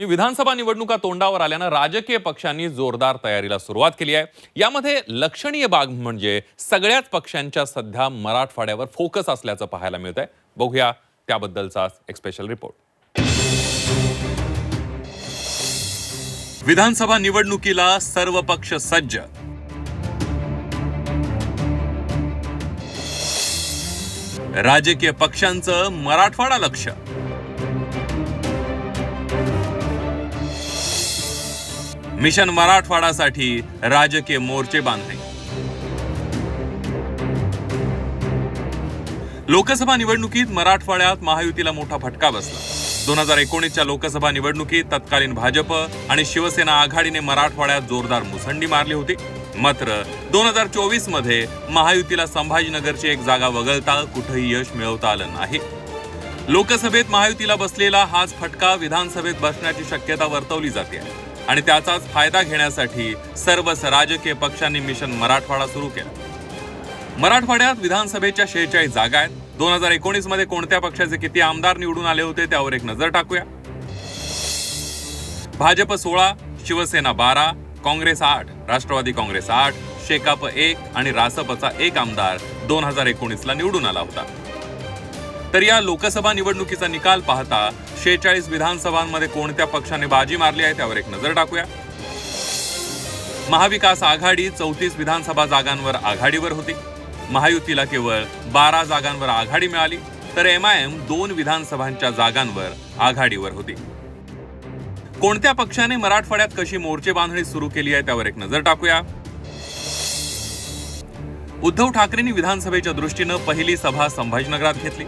ही विधानसभा निवडणुका तोंडावर आल्यानं राजकीय पक्षांनी जोरदार तयारीला सुरुवात केली आहे. यामध्ये लक्षणीय बाग म्हणजे सगळ्याच पक्षांच्या सध्या मराठवाड्यावर फोकस असल्याचं पाहायला मिळत आहे बघूया त्याबद्दलचा एक स्पेशल रिपोर्ट विधानसभा निवडणुकीला सर्व पक्ष सज्ज. राजकीय पक्षांचं मराठवाडा लक्ष. मिशन मराठवाडासाठी राजकीय मोर्चे बांधणे लोकसभा निवडणुकीत मराठवाड्यात महायुतीला मोठा फटका बसला. दोन हजार एकोणीसच्या लोकसभा निवडणुकीत तत्कालीन भाजप आणि शिवसेना आघाडीने मराठवाड्यात जोरदार मुसंडी मारली होती. मात्र दोन हजार चोवीसमध्ये महायुतीला संभाजीनगरची एक जागा वगळता कुठेही यश मिळवता आलं नाही. लोकसभेत महायुतीला बसलेला हाच फटका विधानसभेत बसण्याची शक्यता वर्तवली जाते. आणि त्याचाच फायदा घेण्यासाठी सर्वच राजकीय पक्षांनी मिशन मराठवाडा सुरू केला. मराठवाड्यात विधानसभेच्या शेहेचाळीस जागा आहेत. दोन हजार एकोणीसमध्ये कोणत्या पक्षाचे किती आमदार निवडून आले होते त्यावर एक नजर टाकूया. भाजप सोळा शिवसेना बारा काँग्रेस आठ राष्ट्रवादी काँग्रेस आठ शेकाप एक आणि रासपचा एक आमदार दोन हजार एकोणीसला निवडून आला होता. तर या लोकसभा निवडणुकीचा निकाल पाहता शेहेचाळीस विधानसभांमध्ये कोणत्या पक्षाने बाजी मारली आहे त्यावर एक नजर टाकूया. महाविकास आघाडी चौतीस विधानसभा जागांवर आघाडीवर होती. महायुतीला केवळ बारा जागांवर आघाडी मिळाली तर एम आय एम दोन विधानसभांच्या जागांवर आघाडीवर होती. कोणत्या पक्षाने मराठवाड्यात कशी मोर्चे बांधणी सुरू केली आहे त्यावर एक नजर टाकूया. उद्धव ठाकरेंनी विधानसभेच्या दृष्टीनं पहिली सभा संभाजीनगरात घेतली.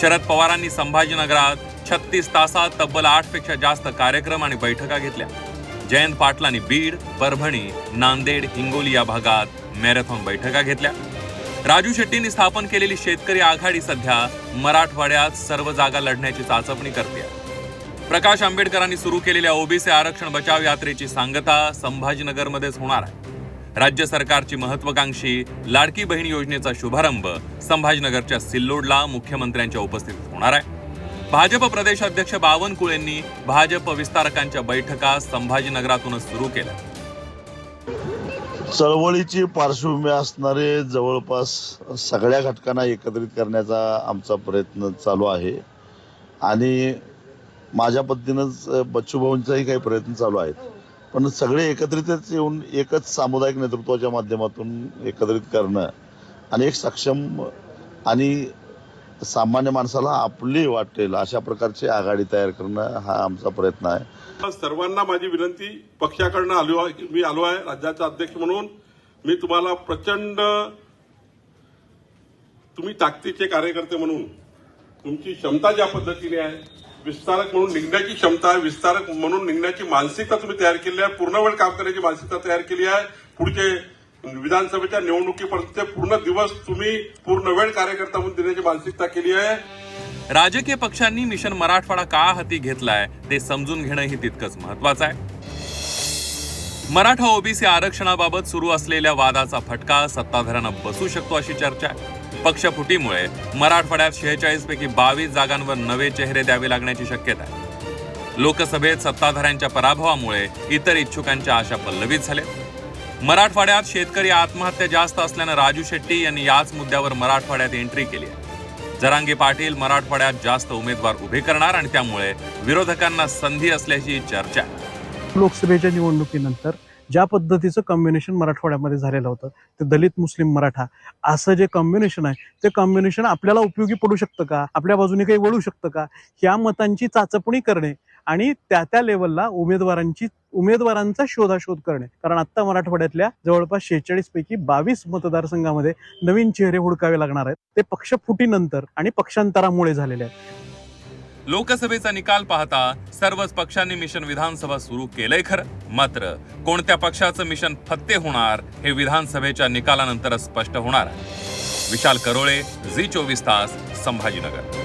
शरद पवारांनी संभाजीनगरात छत्तीस तासात तब्बल आठपेक्षा जास्त कार्यक्रम आणि बैठका घेतल्या. जयंत पाटलांनी बीड परभणी नांदेड हिंगोली या भागात मॅरेथॉन बैठका घेतल्या. राजू शेट्टींनी स्थापन केलेली शेतकरी आघाडी सध्या मराठवाड्यात सर्व जागा लढण्याची चाचपणी करते प्रकाश आंबेडकरांनी सुरू केलेल्या ओबीसी आरक्षण बचाव यात्रेची सांगता संभाजीनगरमध्येच होणार आहे. राज्य सरकारची महत्वाकांक्षी लाडकी बहीण योजनेचा शुभारंभ संभाजीनगरच्या सिल्लोडला मुख्यमंत्र्यांच्या उपस्थितीत होणार आहे. भाजप प्रदेशाध्यक्ष बावनकुळेंनी भाजप विस्तारकांच्या बैठका संभाजीनगरातूनच सुरू केल्या. चळवळीची पार्श्वभूमी असणारे जवळपास सगळ्या घटकांना एकत्रित करण्याचा आमचा प्रयत्न चालू आहे. आणि माझ्या पद्धतीनंच बच्चूभाऊंचाही काही प्रयत्न चालू आहेत. पण सगळे एकत्रितच येऊन एकच सामुदायिक नेतृत्वाच्या माध्यमातून एकत्रित करणं आणि एक सक्षम आणि सामान्य माणसाला आपली वाटेल अशा प्रकारची आघाडी तयार करणं हा आमचा प्रयत्न आहे. सर्वांना माझी विनंती पक्षाकडनं आलो आहे मी आलो आहे राज्याचा अध्यक्ष म्हणून. मी तुम्हाला प्रचंड तुम्ही ताकदीचे कार्यकर्ते म्हणून तुमची क्षमता ज्या पद्धतीने आहे विस्तारक म्हणून निघण्याची क्षमता आहे विस्तारक म्हणून निघण्याची मानसिकता तुम्ही तयार केली आहे पूर्ण वेळ काम करण्याची मानसिकता तयार केली आहे पुढचे विधानसभेच्या निवडणुकीपर्यंत पूर्ण दिवस तुम्ही पूर्ण वेळ कार्यकर्ता म्हणून देण्याची मानसिकता केली आहे. राजकीय पक्षांनी मिशन मराठवाडा का हाती घेतलाय ते समजून घेणंही तितकंच महत्वाचं आहे. मराठा ओबीसी आरक्षणाबाबत सुरू असलेल्या वादाचा फटका सत्ताधाऱ्यांना बसू शकतो अशी चर्चा आहे. पक्षफुटीमुळे मराठवाड्यात शेहेचाळीस पैकी बावीस जागांवर नवे चेहरे द्यावे लागण्याची शक्यता आहे. लोकसभेत सत्ताधाऱ्यांच्या पराभवामुळे इतर इच्छुकांच्या आशा पल्लवित झाल्या मराठवाड्यात शेतकरी आत्महत्या जास्त असल्यानं राजू शेट्टी यांनी याच मुद्द्यावर मराठवाड्यात एंट्री केली आहे. जरांगे पाटील मराठवाड्यात जास्त उमेदवार उभे करणार आणि त्यामुळे विरोधकांना संधी असल्याची चर्चा आहे. लोकसभेच्या निवडणुकीनंतर ज्या पद्धतीचं कॉम्बिनेशन मराठवाड्यामध्ये झालेलं होतं ते दलित मुस्लिम मराठा असं जे कॉम्बिनेशन आहे ते कॉम्बिनेशन आपल्याला उपयोगी पडू शकतं का? आपल्या बाजूने काही वळू शकतं का? ह्या मतांची चाचपणी करणे आणि त्या त्या लेवलला उमेदवारांची उमेदवारांचा शोधाशोध करणे. कारण आता मराठवाड्यातल्या जवळपास शेहेचाळीस पैकी बावीस मतदारसंघामध्ये नवीन चेहरे हुडकावे लागणार आहेत. ते पक्षफुटीनंतर आणि पक्षांतरामुळे झालेले आहेत. लोकसभेचा निकाल पाहता सर्वच पक्षांनी मिशन विधानसभा सुरू केलंय खरं. मात्र कोणत्या पक्षाचं मिशन फत्ते होणार हे विधानसभेच्या निकालानंतरच स्पष्ट होणार विशाल करोळे झी चोवीस तास संभाजीनगर.